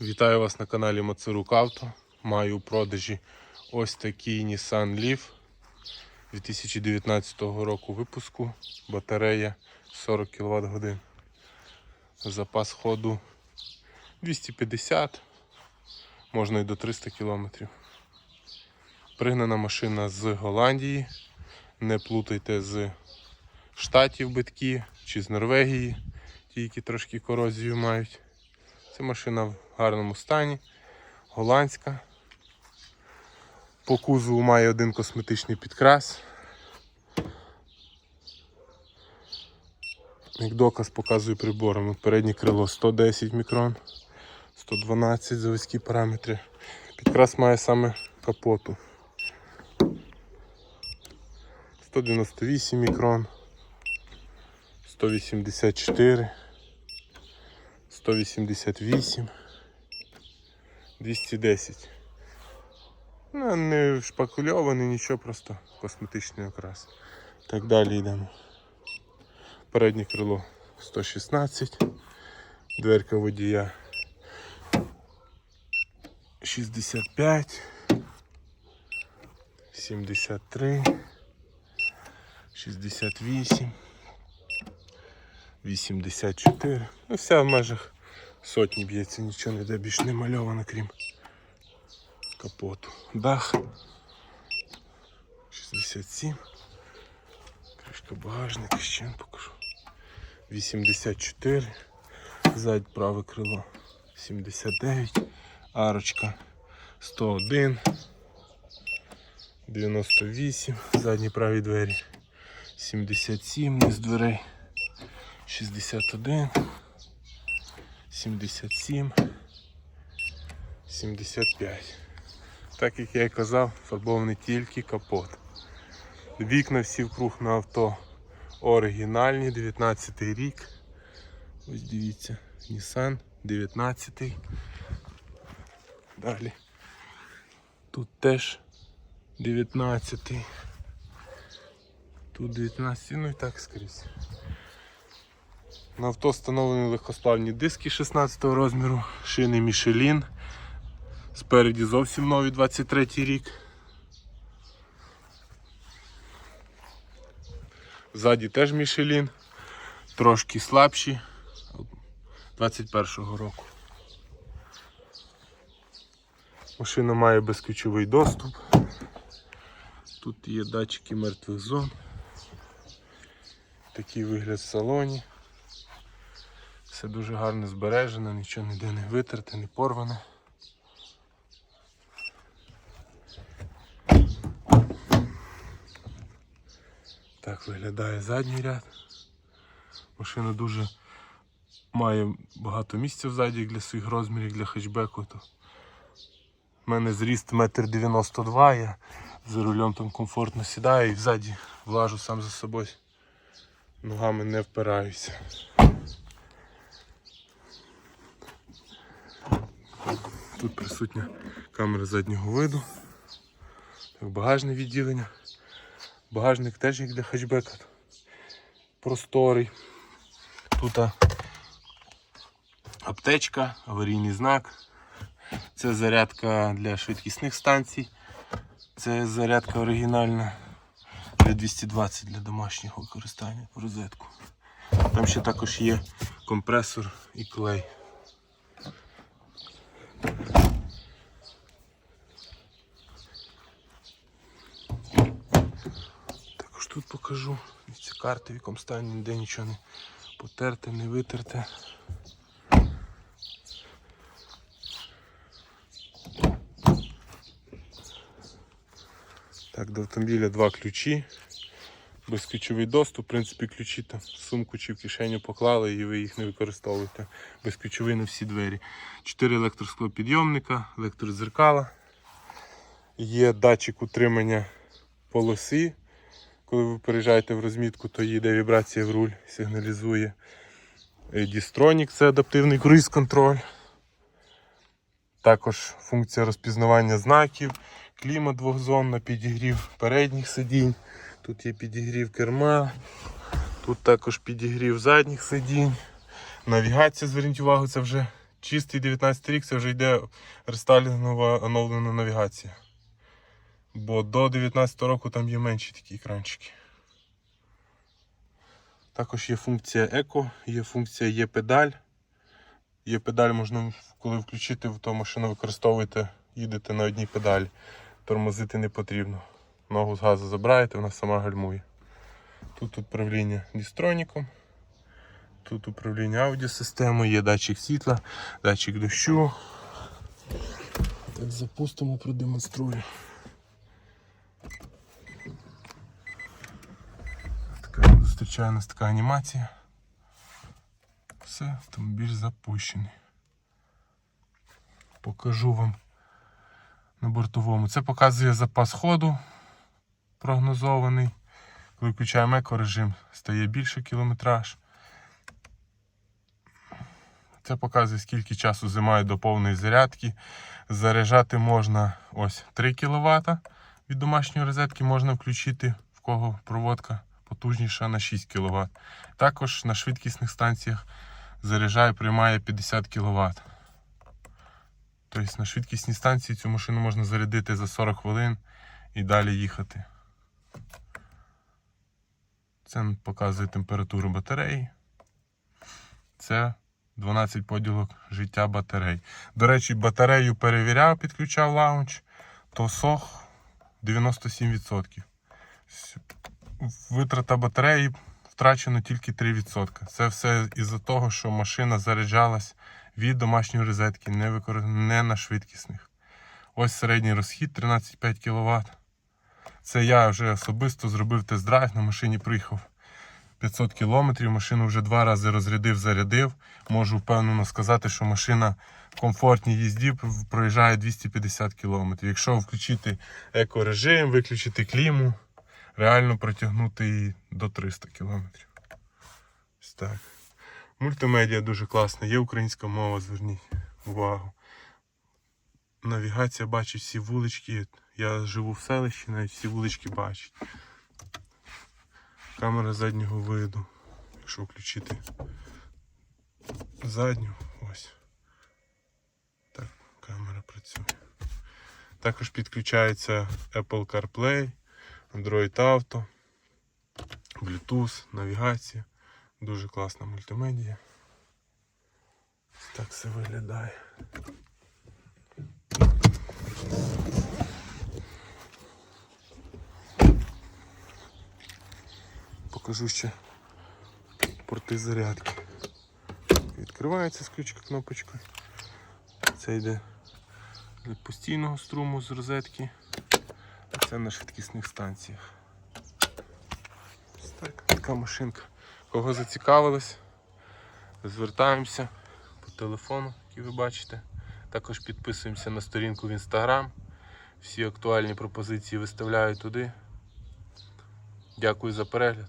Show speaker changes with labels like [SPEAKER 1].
[SPEAKER 1] Вітаю вас на каналі Мацарук Авто. Маю у продажі ось такий Nissan Leaf 2019 року випуску. Батарея 40 кВт годин. Запас ходу 250, можна і до 300 км. Пригнана машина з Голландії. Не плутайте з штатів битки чи з Норвегії, ті, які трошки корозію мають. Це машина в гарному стані, голландська. По кузову має один косметичний підкрас. Як доказ показую приборами. Переднє крило 110 мікрон, 112 заводські параметри. Підкрас має саме капоту. 198 мікрон, 184. 188, 210. Ну, не шпакульований, нічого, просто косметичний окрас. Так далі йдемо. Переднє крило 116, дверка водія 65, 73, 68. 84. Ну, вся в межах сотні б'ється, нічого ніде більш не мальовано, крім капоту. Дах 67. Кришка багажника, ще вам покажу. 84. Ззаді праве крило 79. Арочка 101. 98. Задні праві двері 77 низ дверей. 61, 77, 75. Так як я і казав, фарбований тільки капот. Вікна всі вкруг на авто оригінальні, 19 рік. Ось дивіться, Nissan 19. Далі. Тут теж 19. Тут 19, ну і так скрізь. На авто встановлені легкосплавні диски 16 розміру, шини Michelin. Спереді зовсім нові 23 рік. Ззаді теж Michelin, трошки слабші 21-го року. Машина має безключовий доступ. Тут є датчики мертвих зон. Такий вигляд в салоні. Все дуже гарно збережено, нічого ніде не витерте, не порване. Так виглядає задній ряд. Машина дуже має багато місця взаді як для своїх розмірів, для хетчбеку. У мене зріст 1,92 м, я за рулем там комфортно сідаю і взаді влажу сам за собою. Ногами не впираюся. Тут присутня камера заднього виду. Багажне відділення. Багажник теж як для хетчбека. Просторий. Тут аптечка, аварійний знак. Це зарядка для швидкісних станцій. Це зарядка оригінальна для 220 для домашнього використання в розетку. Там ще також є компресор і клей. Також тут покажу ці карти, в якому стані ніде нічого не потерте, не витерте. Так, до автомобіля два ключі. Безключовий доступ, в принципі, ключі там в сумку чи в кишеню поклали і ви їх не використовуєте. Безключовий на всі двері. Чотири електросклопідйомника, електрозеркала. Є датчик утримання полоси. Коли ви переїжджаєте в розмітку, то їде вібрація в руль, сигналізує. Дістронік це адаптивний круїз-контроль. Також функція розпізнавання знаків, клімат двохзонна, підігрів передніх сидінь. Тут є підігрів керма, тут також підігрів задніх сидінь. Навігація, зверніть увагу, це вже чистий 19 рік це вже йде рестайлінгова оновлена навігація. Бо до 19 року там є менші такі екранчики. Також є функція еко, є функція є педаль. Є педаль, можна коли включити, то машину використовуєте, їдете на одній педалі. Тормозити не потрібно. Ногу з газу забираєте, вона сама гальмує. Тут управління дістроніком. Тут управління аудіосистемою, є датчик світла, датчик дощу. Так, запустимо, продемонструю. Така зустрічає нас така анімація. Все, автомобіль запущений. Покажу вам на бортовому. Це показує запас ходу прогнозований. Коли включаємо екорежим, стає більше кілометраж. Це показує, скільки часу займає до повної зарядки. Заряджати можна ось 3 кВт від домашньої розетки можна включити, в кого проводка потужніша на 6 кВт. Також на швидкісних станціях заряджає, приймає 50 кВт. Тобто на швидкісній станції цю машину можна зарядити за 40 хвилин і далі їхати. Це показує температуру батареї. Це 12 поділок життя батарей. До речі, батарею перевіряв, підключав лаунч, то сох 97%. Витрата батареї втрачено тільки 3%. Це все із-за того, що машина заряджалась від домашньої розетки, не, викор... не на швидкісних. Ось середній розхід 13,5 кВт. Це я вже особисто зробив тест-драйв, на машині приїхав 500 км, машину вже два рази розрядив, зарядив. Можу впевнено сказати, що машина в комфортній їзді проїжджає 250 км. Якщо включити екорежим, виключити кліму, реально протягнути її до 300 км. Ось так. Мультимедіа дуже класна, є українська мова, зверніть увагу. Навігація бачить всі вулички. Я живу в селищі, навіть всі вулички бачить. Камера заднього виду. Якщо включити задню, ось. Так, камера працює. Також підключається Apple CarPlay, Android Auto, Bluetooth, навігація. Дуже класна мультимедія. Так все виглядає. Покажу ще порти зарядки. Відкривається з ключка кнопочкою. Це йде від постійного струму з розетки. Це на швидкісних станціях. Ось так, така машинка. Кого зацікавилось, звертаємося по телефону, який ви бачите. Також підписуємося на сторінку в інстаграм. Всі актуальні пропозиції виставляю туди. Дякую за перегляд.